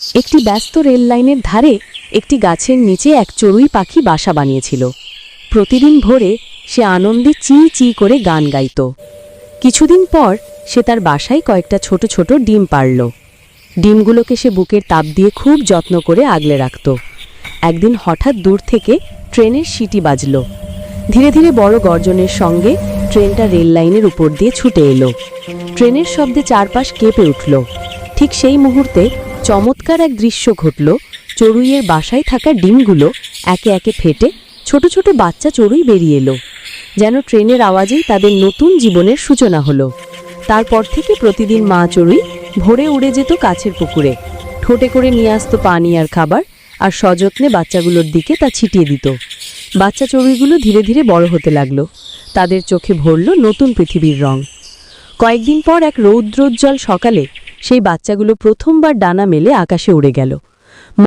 একটি ব্যস্ত রেল লাইনের ধারে একটি গাছের নিচে এক চড়ুই পাখি বাসা বানিয়েছিল। প্রতিদিন ভোরে সে আনন্দে চি চি করে গান গাইত। কিছুদিন পর সে তার বাসায় কয়েকটা ছোট ছোট ডিম পারল ডিমগুলোকে সে বুকের তাপ দিয়ে খুব যত্ন করে আগলে রাখত। একদিন হঠাৎ দূর থেকে ট্রেনের সিটি বাজল। ধীরে ধীরে বড় গর্জনের সঙ্গে ট্রেনটা রেল লাইনের উপর দিয়ে ছুটে এলো। ট্রেনের শব্দে চারপাশ কেঁপে উঠল। ঠিক সেই মুহূর্তে চমৎকার এক দৃশ্য ঘটল। চড়ুইয়ের বাসায় থাকা ডিমগুলো একে একে ফেটে ছোট ছোট বাচ্চা চড়ুই বেরিয়ে এলো, যেন ট্রেনের আওয়াজেই তাদের নতুন জীবনের সূচনা হলো। তারপর থেকে প্রতিদিন মা চড়ুই ভোরে উড়ে যেত কাছের পুকুরে, ঠোঁটে করে নিয়ে আসতো পানি আর খাবার আর সযত্নে বাচ্চাগুলোর দিকে তা ছিটিয়ে দিত। বাচ্চা চড়ুইগুলো ধীরে ধীরে বড় হতে লাগল, তাদের চোখে ভরল নতুন পৃথিবীর রং। কয়েকদিন পর এক রৌদ্রোজ্জ্বল সকালে সেই বাচ্চাগুলো প্রথমবার ডানা মেলে আকাশে উড়ে গেল।